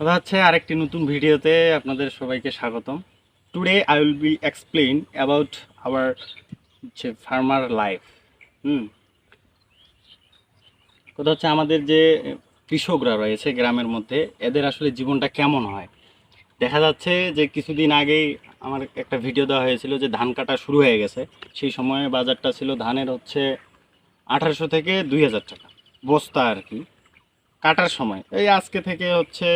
কথা হচ্ছে আরেকটি নতুন ভিডিওতে আপনাদের সবাইকে স্বাগতম। Today I will be explain about our হচ্ছে ফার্মার লাইফ হুম? কথা হচ্ছে আমাদের যে কৃষকরা রয়েছে গ্রামের মধ্যে, এদের আসলে জীবনটা কেমন হয়? দেখা যাচ্ছে যে কিছুদিন আগেই আমার একটা ভিডিও দেওয়া হয়েছিল যে ধান কাটা শুরু হয়ে গেছে। সেই সময়ে বাজারটা ছিল ধানের হচ্ছে আঠারোশো থেকে দুই হাজার টাকা, বস্তা আর কি। কাটার সময়। এই আজকে থেকে হচ্ছে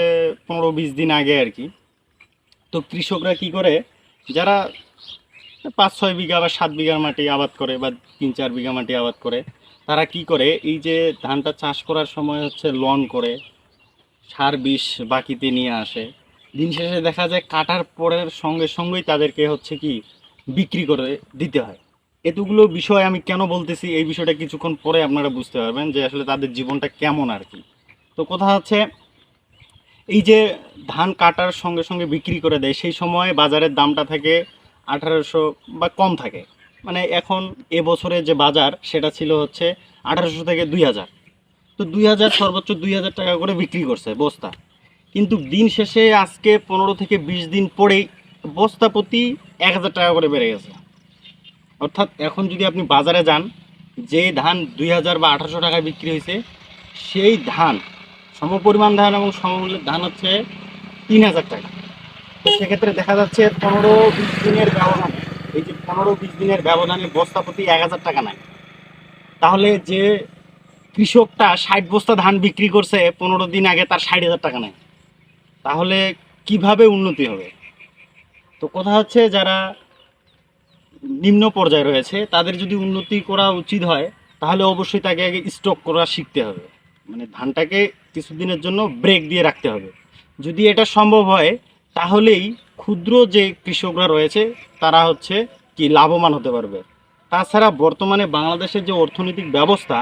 পনেরো বিশ দিন আগে আর কি। তো কৃষকরা কি করে, যারা পাঁচ ছয় বিঘা বা সাত বিঘার মাটি আবাদ করে বা তিন চার বিঘা মাটি আবাদ করে, তারা কি করে, এই যে ধানটা চাষ করার সময় হচ্ছে লন করে, সার বিষ বাকিতে নিয়ে আসে। দিন শেষে দেখা যায় কাটার পরের সঙ্গে সঙ্গেই তাদেরকে হচ্ছে কি বিক্রি করে দিতে হয়। এতগুলো বিষয় আমি কেন বলতেছি, এই বিষয়টা কিছুক্ষণ পরে আপনারা বুঝতে পারবেন যে আসলে তাদের জীবনটা কেমন আর কি। তো কথা হচ্ছে, এই যে ধান কাটার সঙ্গে সঙ্গে বিক্রি করে দেয়, সেই সময় বাজারের দামটা থাকে আঠারোশো বা কম থাকে। মানে এখন এবছরে যে বাজার, সেটা ছিল হচ্ছে আঠারোশো থেকে দুই হাজার। তো দুই হাজার সর্বোচ্চ দুই হাজার টাকা করে বিক্রি করছে বস্তা। কিন্তু দিন শেষে আজকে পনেরো থেকে বিশ দিন পরেই বস্তা প্রতি এক হাজার টাকা করে বেড়ে গেছে। অর্থাৎ এখন যদি আপনি বাজারে যান, যে ধান দুই হাজার বা আঠারোশো টাকায় বিক্রি হয়েছে, সেই ধান সমপরিমাণ ধান এবং সমমূল্যের ধান হচ্ছে তিন হাজার টাকা। সেক্ষেত্রে দেখা যাচ্ছে পনেরো বিশ দিনের ব্যবধানে, এই যে পনেরো বিশ দিনের ব্যবধানে বস্তা প্রতি এক হাজার টাকা নেয়। তাহলে যে কৃষকটা ষাট বস্তা ধান বিক্রি করছে, পনেরো দিন আগে তার ষাট হাজার টাকা নেয়। তাহলে কীভাবে উন্নতি হবে? তো কথা হচ্ছে যারা নিম্ন পর্যায়ে রয়েছে, তাদের যদি উন্নতি করা উচিত হয়, তাহলে অবশ্যই তাকে আগে স্টক করা শিখতে হবে। মানে ধানটাকে কিছুদিনের জন্য ব্রেক দিয়ে রাখতে হবে। যদি এটা সম্ভব হয়, তাহলেই ক্ষুদ্র যে কৃষকরা রয়েছে, তারা হচ্ছে কি লাভবান হতে পারবে। তাছাড়া বর্তমানে বাংলাদেশের যে অর্থনৈতিক ব্যবস্থা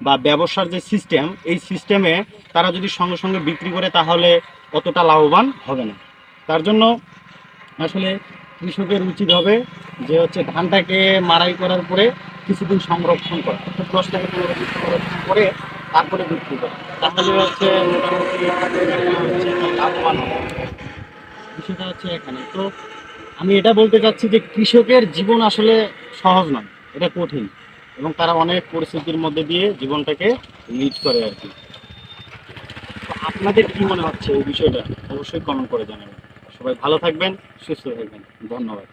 বা ব্যবসার যে সিস্টেম এই সিস্টেমে তারা যদি সঙ্গে সঙ্গে বিক্রি করে, তাহলে অতটা লাভবান হবে না। তার জন্য আসলে কৃষকের উচিত হবে যে হচ্ছে ধানটাকে মারাই করার পরে কিছুদিন সংরক্ষণ করা। দশ পনেরো সংরক্ষণ করে তারপরে বিক্রি করা। তাহলে হচ্ছে মোটামুটি লাভবান বিষয়টা হচ্ছে এখানে। তো আমি এটা বলতে চাচ্ছি যে কৃষকের জীবন আসলে সহজ নয়, এটা কঠিন এবং তারা অনেক পরিস্থিতির মধ্যে দিয়ে জীবনটাকে লিড করে আর কি। আপনাদের কি মনে হচ্ছে এই বিষয়টা? অবশ্যই কমেন্ট করে জানাবেন। সবাই ভালো থাকবেন, সুস্থ থাকবেন। ধন্যবাদ।